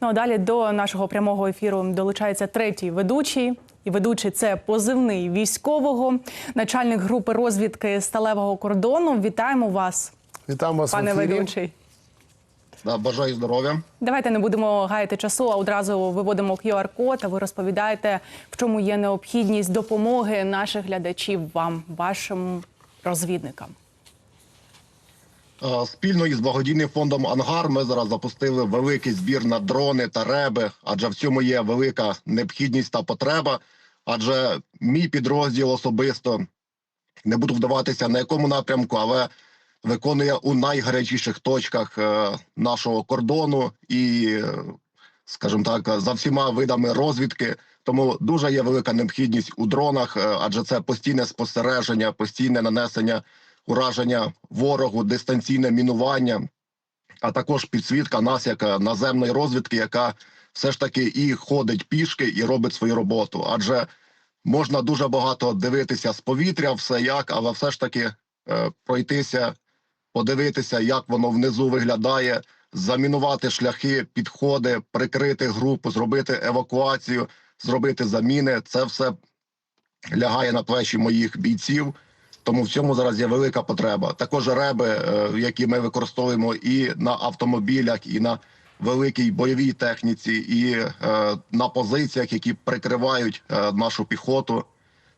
Ну а далі до нашого прямого ефіру долучається третій ведучий. І ведучий це позивний військового, начальник групи розвідки сталевого кордону. Вітаємо вас, Вітаємо вас, пане в ефірі. ведучий. Да, бажаю здоров'я. Давайте не будемо гаяти часу, а одразу виводимо QR-код, а ви розповідаєте, в чому є необхідність допомоги наших глядачів вам, вашим розвідникам. Е, Спільно із благодійним фондом Ангар ми зараз запустили великий збір на дрони та реби, адже в цьому є велика необхідність та потреба. Адже мій підрозділ особисто не буду вдаватися на якому напрямку, але виконує у найгарячіших точках е, нашого кордону і, скажімо так, за всіма видами розвідки. Тому дуже є велика необхідність у дронах, е, адже це постійне спостереження, постійне нанесення ураження ворогу, дистанційне мінування, а також підсвітка нас як е, наземної розвідки, яка все ж таки і ходить пішки, і робить свою роботу. Адже можна дуже багато дивитися з повітря, все як, але все ж таки е, пройтися, подивитися, як воно внизу виглядає, замінувати шляхи, підходи, прикрити групу, зробити евакуацію, зробити заміни. Це все лягає на плечі моїх бійців. Тому в цьому зараз є велика потреба. Також реби, е, які ми використовуємо і на автомобілях, і на великій бойовій техніці, і е, на позиціях, які прикривають е, нашу піхоту.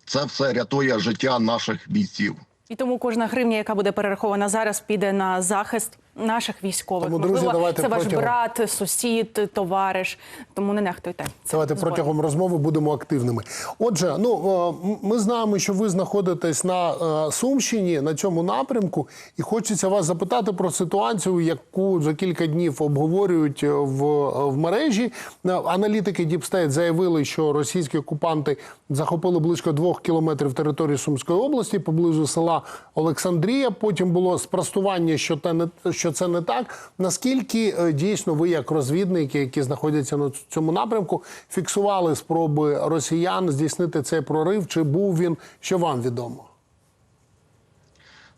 Це все рятує життя наших бійців. І тому кожна гривня, яка буде перерахована зараз, піде на захист наших військових. Тому, друзі, Можливо, давайте це ваш протягом- брат, сусід, товариш. Тому не нехтуйте. Давайте збором. протягом розмови будемо активними. Отже, ну е, ми знаємо, що ви знаходитесь на е, Сумщині на цьому напрямку, і хочеться вас запитати про ситуацію, яку вже кілька днів обговорюють е, в, в мережі. Аналітики State заявили, що російські окупанти захопили близько двох кілометрів території Сумської області, поблизу села Олександрія. Потім було спростування, що те не що це не так. Наскільки е, дійсно ви, як розвідники, які знаходяться на цьому напрямку, фіксували спроби росіян здійснити цей прорив? Чи був він, що вам відомо?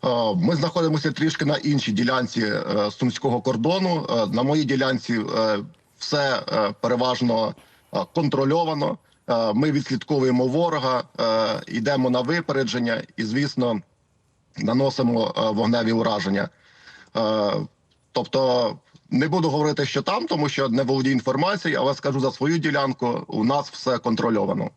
Е, Ми знаходимося трішки на іншій ділянці е, сумського кордону. На моїй ділянці все переважно контрольовано. Ми відслідковуємо ворога, йдемо на випередження і, звісно, наносимо вогневі ураження. Е, Тобто не буду говорити, що там, тому що не володію інформацією, але скажу за свою ділянку: у нас все контрольовано.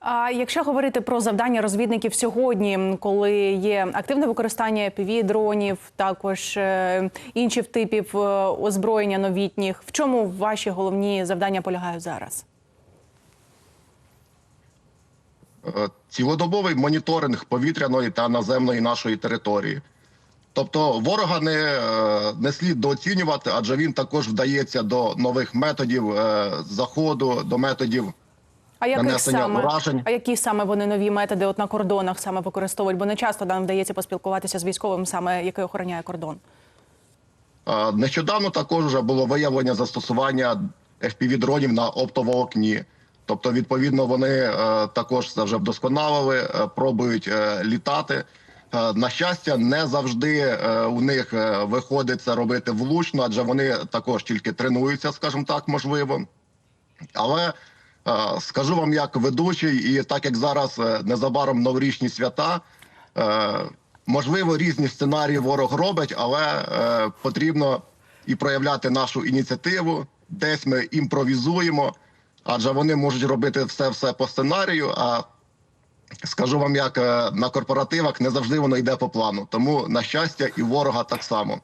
А якщо говорити про завдання розвідників сьогодні, коли є активне використання pv дронів, також е, інших типів е, озброєння новітніх, в чому ваші головні завдання полягають зараз? Цілодобовий моніторинг повітряної та наземної нашої території. Тобто ворога не, е, не слід дооцінювати, адже він також вдається до нових методів е, заходу, до методів А яких Нанесення саме уражень. а які саме вони нові методи от на кордонах саме використовують? Бо не часто нам вдається поспілкуватися з військовим, саме який охороняє кордон. Е, Нещодавно також вже було виявлення застосування FPV-дронів на оптоволокні. Тобто, відповідно, вони також це вже вдосконалили, пробують літати. Е, На щастя, не завжди е, у них е, виходить це робити влучно, адже вони також тільки тренуються, скажімо так, можливо. Але скажу вам як ведучий, і так як зараз незабаром новорічні свята, можливо, різні сценарії ворог робить, але потрібно і проявляти нашу ініціативу. Десь ми імпровізуємо, адже вони можуть робити все все по сценарію. А скажу вам, як е, на корпоративах не завжди воно йде по плану. Тому на щастя, і ворога так само.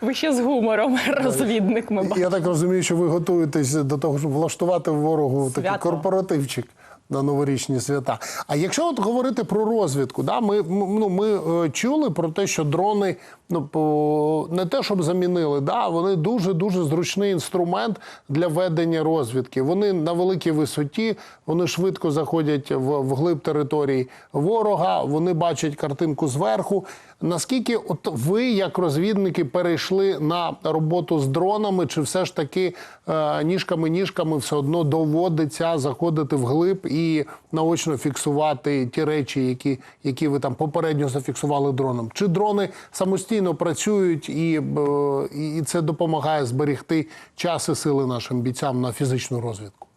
Ви ще з гумором, розвідник. Ми бачимо. Я так розумію, що ви готуєтесь до того, щоб влаштувати ворогу такий корпоративчик. На новорічні свята. А якщо от говорити про розвідку, да, ми, ну, ми е, чули про те, що дрони ну, не те, щоб замінили, да, вони дуже дуже зручний інструмент для ведення розвідки. Вони на великій висоті, вони швидко заходять в, в глиб території ворога, вони бачать картинку зверху. Наскільки от ви, як розвідники, перейшли на роботу з дронами, чи все ж таки е, ніжками-ніжками все одно доводиться заходити вглиб і наочно фіксувати ті речі, які, які ви там попередньо зафіксували дроном? Чи дрони самостійно працюють і, е, і це допомагає зберегти час і сили нашим бійцям на фізичну розвідку?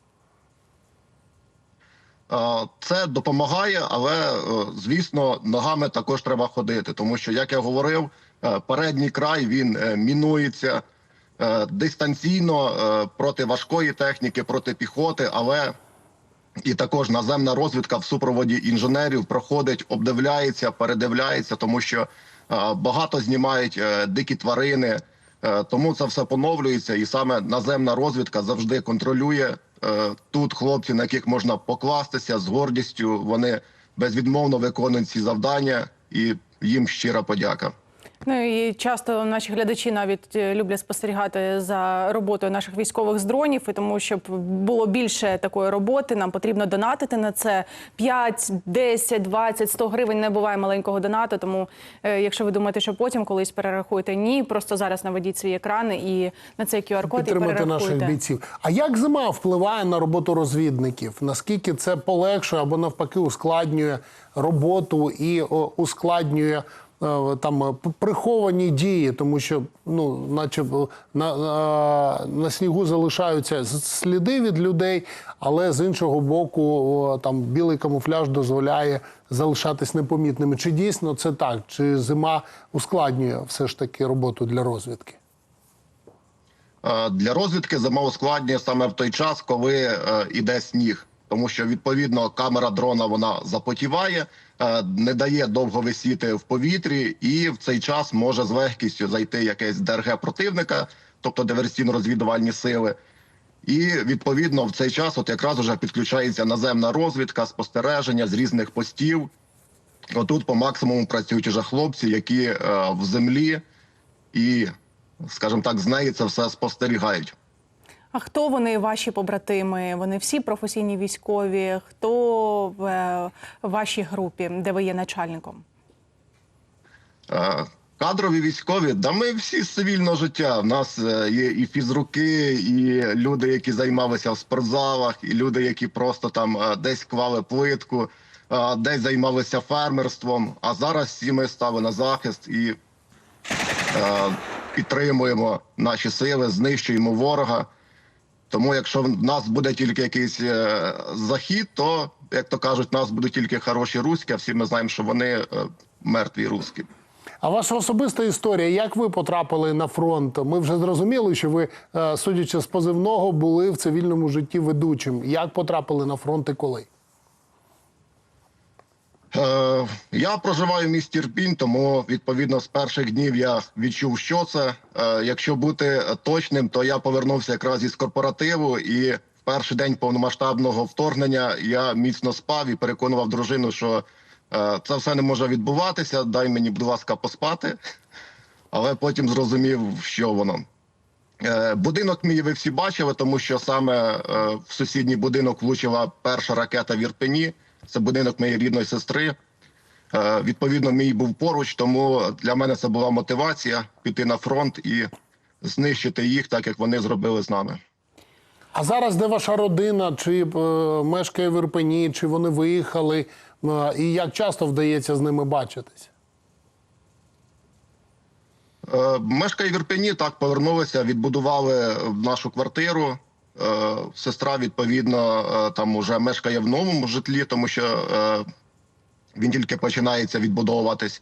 Е, Це допомагає, але е, звісно, ногами також треба ходити, тому що, як я говорив, передній край він мінується дистанційно проти важкої техніки, проти піхоти, але і також наземна розвідка в супроводі інженерів проходить, обдивляється, передивляється, тому що багато знімають е, дикі тварини. Е, Тому це все поновлюється, і саме наземна розвідка завжди контролює е, тут хлопці, на яких можна покластися з гордістю. Вони безвідмовно виконують ці завдання, і їм щира подяка. Ну і часто наші глядачі навіть е, люблять спостерігати за роботою наших військових з дронів. І тому, щоб було більше такої роботи, нам потрібно донатити на це 5, 10, 20, 100 гривень. Не буває маленького донату. Тому, е, якщо ви думаєте, що потім колись перерахуєте, ні, просто зараз наведіть свій екран і на цей QR-код і підтримати наших бійців. А як зима впливає на роботу розвідників? Наскільки це полегшує або навпаки ускладнює роботу і о, ускладнює там е, приховані дії, тому що ну, наче на, на, на снігу залишаються сліди від людей, але з іншого боку, там білий камуфляж дозволяє залишатись непомітними. Чи дійсно це так? Чи зима ускладнює все ж таки роботу для розвідки? Е, Для розвідки зима ускладнює саме в той час, коли е, іде сніг, тому що відповідно камера дрона вона запотіває, е, не дає довго висіти в повітрі, і в цей час може з легкістю зайти якесь ДРГ противника, тобто диверсійно-розвідувальні сили. І відповідно в цей час, от якраз уже підключається наземна розвідка, спостереження з різних постів. Отут по максимуму працюють уже хлопці, які е, в землі і, скажімо так, з неї це все спостерігають. А хто вони, ваші побратими? Вони всі професійні військові? Хто в е, вашій групі, де ви є начальником? Е, Кадрові військові, да ми всі з цивільного життя. У нас е, є і фізруки, і люди, які займалися в спортзалах, і люди, які просто там десь клали плитку, десь займалися фермерством. А зараз всі ми стали на захист і підтримуємо наші сили, знищуємо ворога. Тому, якщо в нас буде тільки якийсь е, захід, то як то кажуть, в нас будуть тільки хороші руські, а всі ми знаємо, що вони е, мертві руські. А ваша особиста історія, як ви потрапили на фронт? Ми вже зрозуміли, що ви, е, судячи з позивного, були в цивільному житті ведучим. Як потрапили на фронт і коли? Е, я проживаю в місті Ірпінь, тому відповідно з перших днів я відчув, що це. Е, якщо бути точним, то я повернувся якраз із корпоративу, і в перший день повномасштабного вторгнення я міцно спав і переконував дружину, що е, це все не може відбуватися. Дай мені, будь ласка, поспати. Але потім зрозумів, що воно. Будинок мій ви всі бачили, тому що саме в сусідній будинок влучила перша ракета в Ірпені. Це будинок моєї рідної сестри. Е, Відповідно, мій був поруч, тому для мене це була мотивація піти на фронт і знищити їх, так як вони зробили з нами. А зараз де ваша родина? Чи е, мешкає в Ірпені, чи вони виїхали? Е, і як часто вдається з ними бачитись? Мешкає в Ірпені, так повернулися, відбудували нашу квартиру. Е, Сестра, відповідно, е, там уже мешкає в новому житлі, тому що е, він тільки починається відбудовуватись.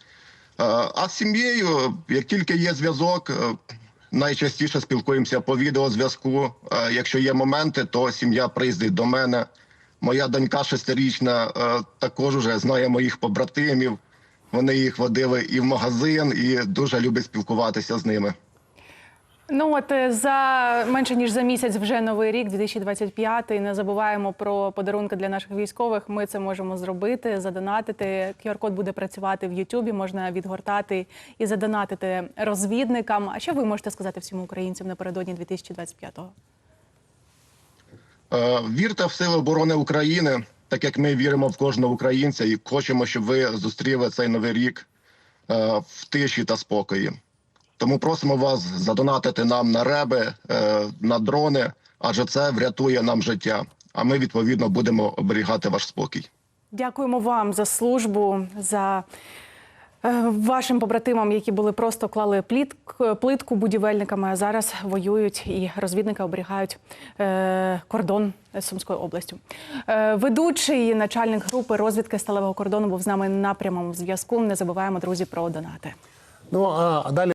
А з сім'єю, як тільки є зв'язок, найчастіше спілкуємося по відеозв'язку. Якщо є моменти, то сім'я приїздить до мене. Моя донька шестирічна також уже знає моїх побратимів. Вони їх водили і в магазин, і дуже любить спілкуватися з ними. Ну от е, за менше ніж за місяць вже новий рік, 2025. Не забуваємо про подарунки для наших військових. Ми це можемо зробити, задонатити. QR-код буде працювати в Ютубі. Можна відгортати і задонатити розвідникам. А що ви можете сказати всім українцям напередодні 2025-го? Е, Вірте в сили оборони України, так як ми віримо в кожного українця і хочемо, щоб ви зустріли цей новий рік е, в тиші та спокої. Тому просимо вас задонатити нам на реби, е, на дрони, адже це врятує нам життя. А ми відповідно будемо оберігати ваш спокій. Дякуємо вам за службу, за е, вашим побратимам, які були просто клали плитку будівельниками, а зараз воюють і розвідники оберігають е, кордон областю. Е, ведучий начальник групи розвідки сталевого кордону був з нами на прямому зв'язку. Не забуваємо, друзі, про донати. Ну а далі.